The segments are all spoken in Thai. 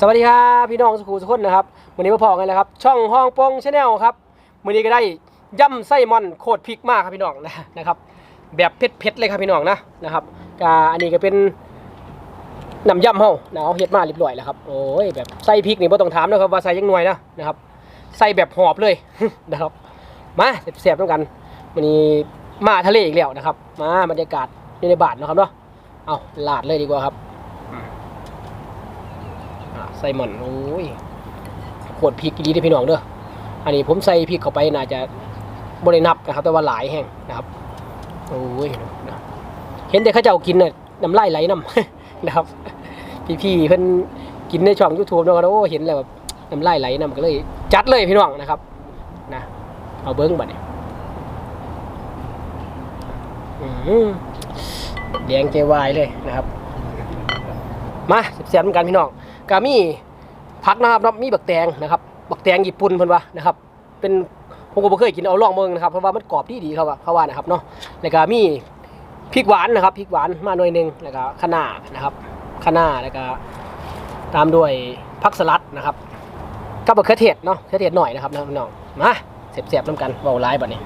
สวัสดีครับพี่น้องสุขุมสุขคนนะครับวันนี้มาพอกันแล้วครับ ช่องห้องโปงชาแนลครับวันนี้ก็ได้ย่ำไส้มอนโคตรพริกมากครับพี่น้องนะนะครับแบบเผ็ดๆเลยครับพี่น้องนะนะครับกาอันนี้ก็เป็นน้ำย่ำเฮานะเอาเฮ็ดมาเรียบร้อยแล้วครับโอ้ยแบบใส่พริกนี่บ่ต้องถามนะครับว่าใส่ยังหน่วยนะนะครับใส่แบบหอบเลยนะครับ มาเสียบๆด้วยกันวันนี้มาทะเลอีกแล้วนะครับ มาบรรยากาศอยู่ในบ้านนะครับเนาะเอาลาดเลยดีกว่าครับ ใส่หม่อนโอ้ยขวดพริกดีเด้อพี่น้องเด้ออันนี้ผมใส่พริกเข้าไปน่าจะบรินับนะครับ แต่ว่าหลายแห้งนะครับโอ้ยเห็นแต่ข้าเจ้ากินเนี่ยน้ำลายไหลน้ำนะครับ พี่ๆเพิ่นกินในช่องยูทูบเนาะโอ้เห็นแล้วแบบน้ำลายไหลน้ำก็เลย จัดเลยพี่น้องนะครับนะเอาเบิ้งบัดนี้อืมแดงเจวายเลยนะครับ มาเสียบๆเหมือนกันพี่น้อง กามีผักนะครับมีบักแตงนะครับบักแตงญี่ปุ่นเพิ่นว่านะครับ เป็นผมก็บ่เคยกินเอาล่องเบิ่งนะครับเพราะว่ามันกรอบดีดีเขาว่าเขาว่านะครับเนาะแล้วก็มีพริกหวานนะครับพริกหวานมาหน่อยหนึงแล้วก็คะน้านะครับคะน้าแล้วก็ตามด้วยผักสลัดนะครับกับมะเขือเทศเนาะมะเขือเทศหน่อยนะครับน้องมาเสียบๆน้ำกันเบาหลายบัดนี้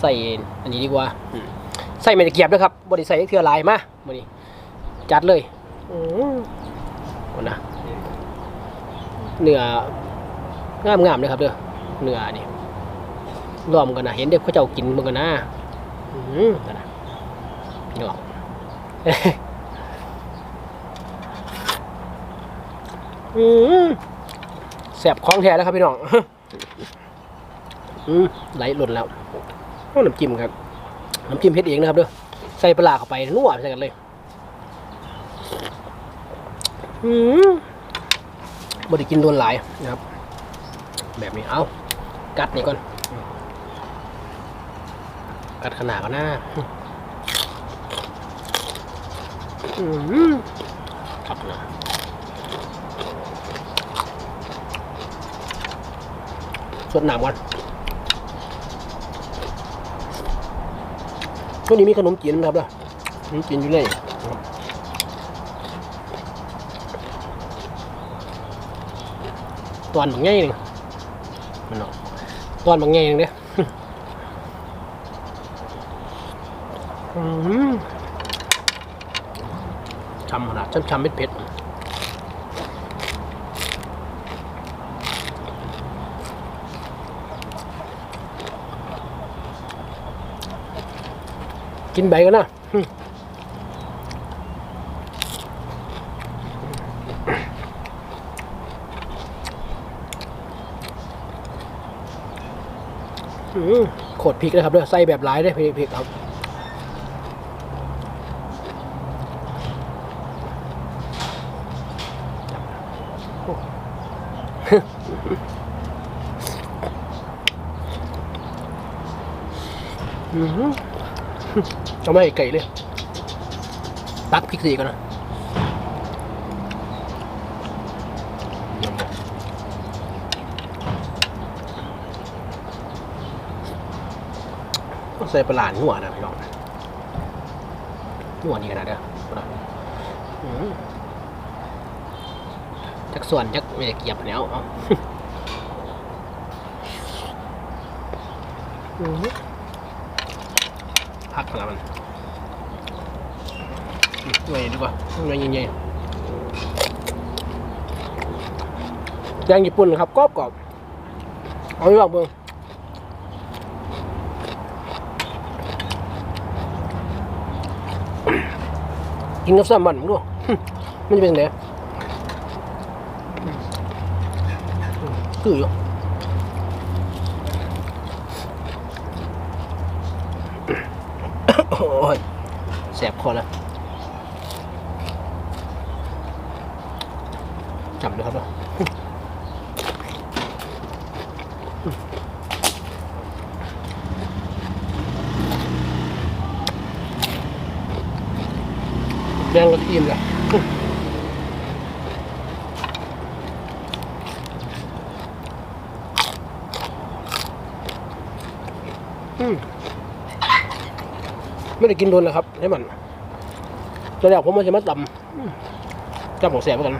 ใส่อันนี้ดีกว่าใส่ไม่ตะเกียบด้วยครับบ่ได้ใส่เทือหลายมามื้อนี้ จัดเลยอื นะเนื้องามงามๆเลยครับเด้อเนื้อนี่รวมกันนะเห็นเด็กเขาเจ้ากินมึงกันนะอืมนั่นนะพี่น้องอืมแสบคล้องแท้แล้วครับพี่น้องอืมไหลหล่นแล้วน้ำจิ้มครับน้ำจิ้มเพ็ดเองนะครับเด้อใส่ปลาร้าเข้าไปนัวใส่กันเลย อืม บไดกินโดนหลายนะครับ แบบนี้เอากัดนี่ก่อน กัดขนาดก็น่าอืมครับนะสดน้ำก่อนช่วงนี้มีขนมจีนนะครับเด้อขนมจีนอยู่เลยนะครับ ตอนบางแง่หนึ่งมันเนาะตอนบางแง่หนึ่งเด้ออืมช้ำขนาดช้ำช้ำเม็ดเผ็ดกินใบกันนะ อือโขดพริกนะครับเด้อใส่แบบหลายเด้อพริกพริกครับอือหือเอาไม่ไก่เลย ตักพริกสีกันนะ ส่ปลาหลานหัวนะพี่น้องหัวนี่ขนาดเด้อจักส่วนจักไม่ได้เกียบแล้วเอาอื้อหือพักพลังมันหน่วยดีกว่าหน่วยใหญ่ๆแดงญี่ปุ่นครับกรอบกรอบเอาไปบอกเบิ่ง กินกับซ้ำมันมึงดูมันจะเป็นไงคืออยู่โอ้ยแสบคอแล้วจำด้วยครับเนาะแดงก็อิ่มแล้วอืม ได้กินโดนแล้วครับให้มันจะแล้วผมมันจะมาตำจับของแสบเหมือนกัน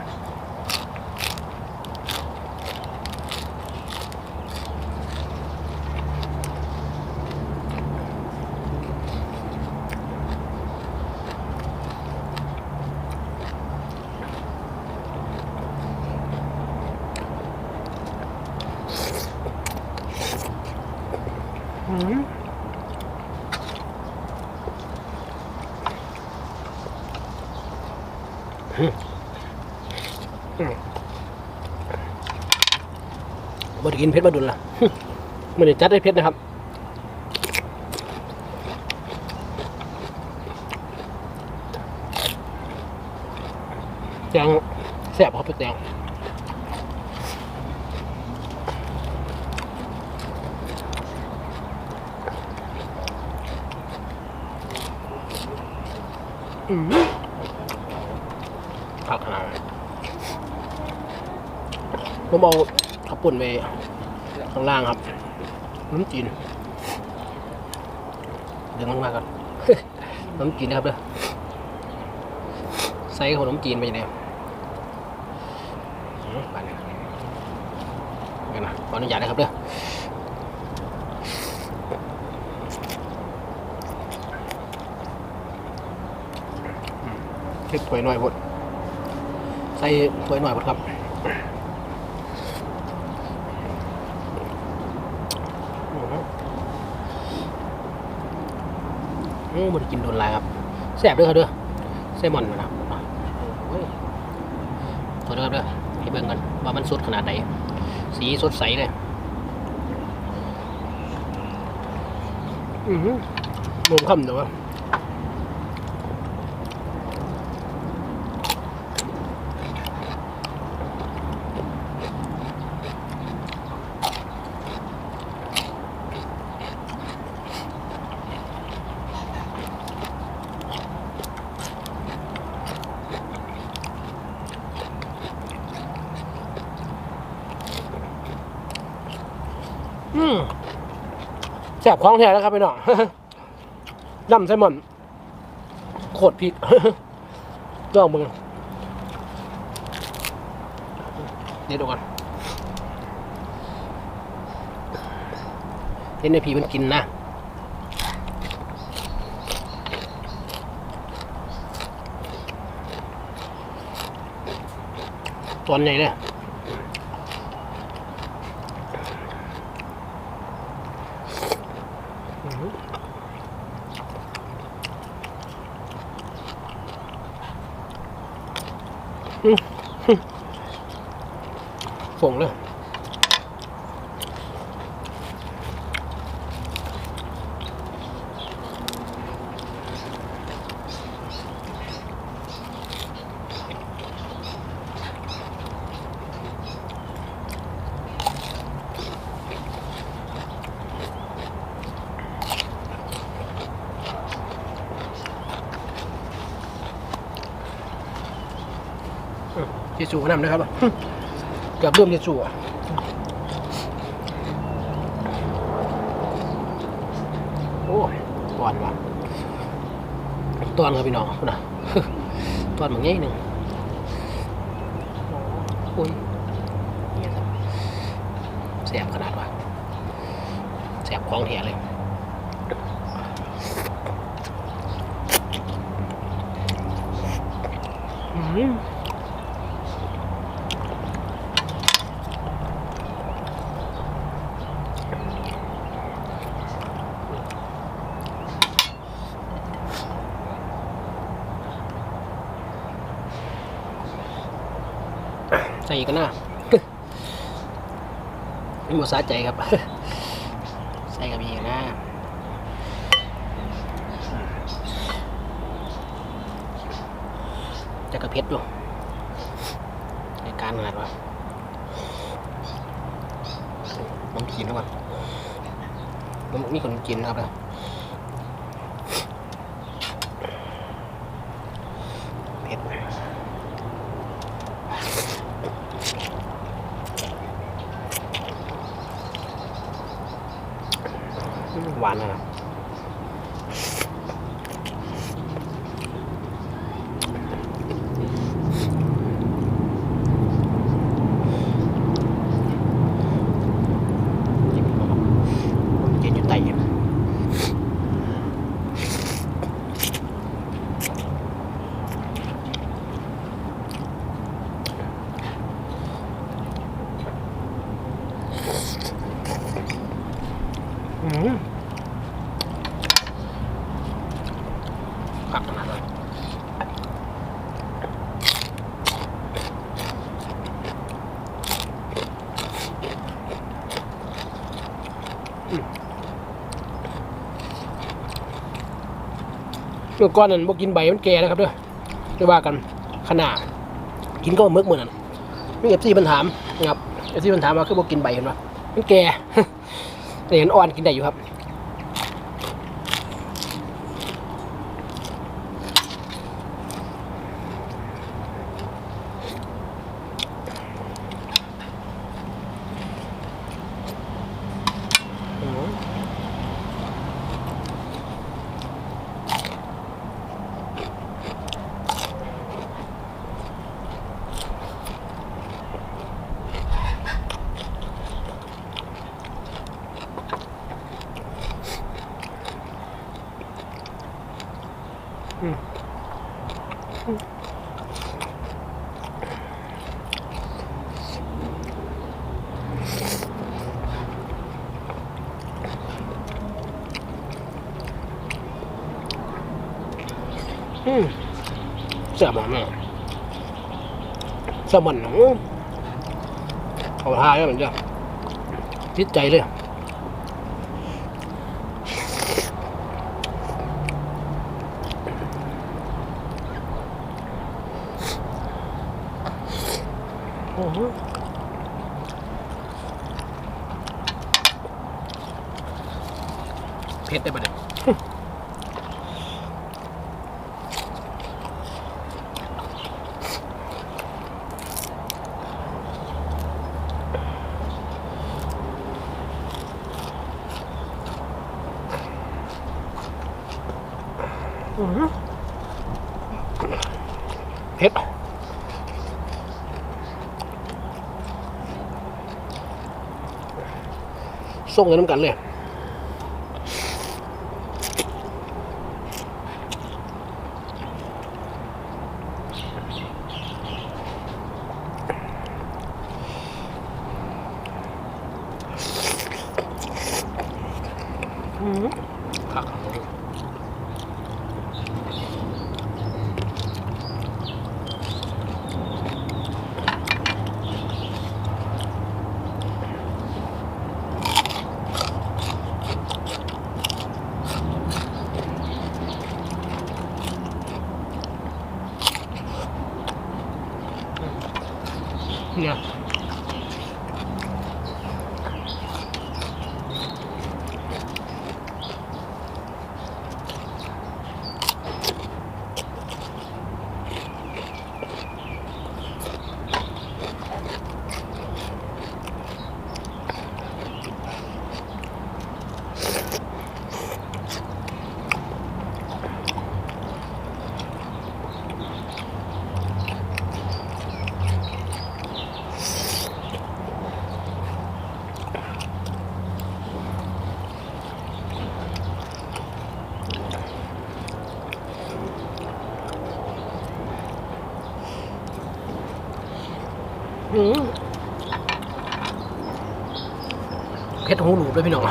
บ่ได้กินเพชรมาดุลล่ะมันได้จัดได้เพชรนะครับแจงแซ่บครับแจงอืมผักขนาดนั้นผมเอา ปุ่นไปข้างล่างครับน้ำจีนเดี๋ยวมันมาก่อนน้ำจีนนะครับเด้อใส่ของน้ำจีนไปเนี่ยอืมไปเลยกันนะขออนุญาตนะครับเด้ออืมเก็บถ้วยหน่อยพดใส่ถ้วยหน่อยพดครับอืม อืมบ่ได้กินโดนลายครับแสบด้วยครับเด้อแซลมอนนะครับโอ้ยขอโทษครับเด้อให้เบิ่งกันว่ามันสดขนาดไหน สีสดใสเลยอือหือมุมคำเดี๋ยว แสบคล้องแท้แล้วครับพี่น้องดำไซมอนโคตรผิดลองมึงเดี๋ยวดูก่อนเห็นในผีมันกินนะตอนไหนเนี่ย ฝ งเลยเจสูก็นำนะครับ เกือบเริ่มเจสูอะโอ้ยตอนว่ะตอนครับพี่น้องนะตอนมันง่ายหนึ่งโอ้ยเนี่ยครับแสบขนาดว่ะแสบของแท้เลยอืม ใส่อีกกันนะนี่หมดสาใจครับ ใส่กับอีกนะจะกระเพชรดูในการขนาดว่าน้ำกินแล้วกันน้ำมีคนกินนะครับเลยเผ็ด หวานนะครับเย็นอยู่ไตอะอืม ผักขนาดนั้นื่อก้อนนั้นบ่กินใบมันแก่นะครับเด้อเรียกว่ากันขนาดกินก็มึกเหมือนกันมีเอฟซีมันถามนะครับเอฟซีมันถามว่าคือบ่กินใบเห็นปะมันแก่แต่เห็นอ่อนกินได้อยู่ครับ แซ่บมากแม่แซ่บมันหนูเอาทายแล้วมันจะติดใจเลย โอ้โหเผ็ดได้ปะเนี่ยอื้อหือเผ็ด ส่งกันน้ำกันเลย เผ็ดหูหนูด้วยพี่น้อง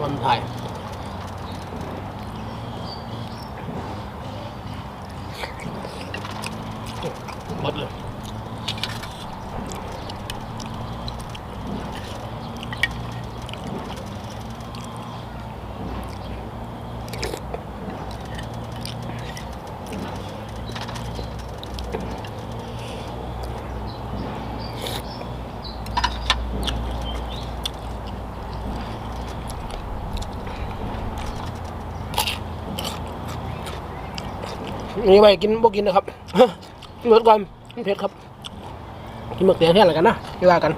คนไทยหมดเลย นี่ไปกินบ่กินนะครับเหมือนกันมันเผ็ดครับ กินหมึกแดงแค่ไหนกันนะไม่ว่ากัน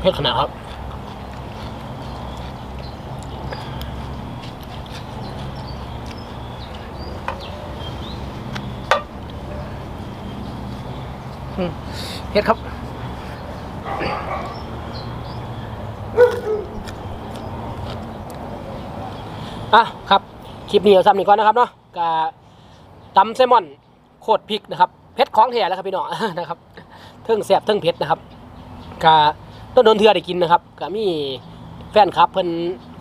เผ็ดขนาดครับ เฮ็ดครับอะครับ คลิปนี้เอาซ้ำนี่ก่อนนะครับเนาะกะตำแซลมอนโคตรพริกนะครับเผ็ดของแท้แล้วครับพี่น้องนะครับเทิงแซ่บเทิงเผ็ดนะครับกะต้นโดนเทือได้กินนะครับกะมีแฟนคลับเพิ่น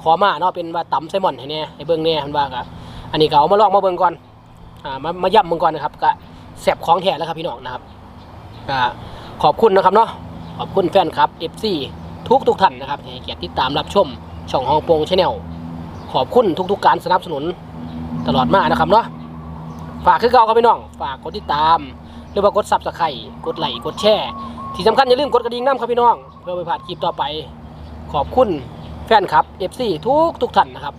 ขอมาเนาะเป็นว่าตำแซลมอนให้แน่ให้เบิ่งแน่เพิ่นว่ากะอันนี้ก็เอามาลองมาเบิ่งก่อนอ่ามามาย่ำเบิ่งก่อนนะครับกะแซ่บของแท้แล้วครับพี่น้องนะครับ กะขอบคุณนะครับเนาะขอบคุณแฟนคลับ FC ทุกทุกท่านนะครับที่ให้เกียรติติดตามรับชม ช่องฮองโปงชาแนลขอบคุณทุก ๆ การสนับสนุนตลอดมานะครับเนาะฝากคือเก่าครับพี่น้อง ฝากกดติดตาม หรือว่ากดซับสไครต์กดไลค์กดแชร์ที่สำคัญอย่าลืมกดกระดิ่งน้ำครับพี่น้อง เพื่อไม่าดคลิปต่อไป ขอบคุณแฟนคลับ FC ทุกทุกท่านนะครับ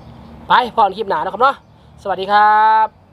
ไปพอนคลิปหนานะครับเนาะสวัสดีครับ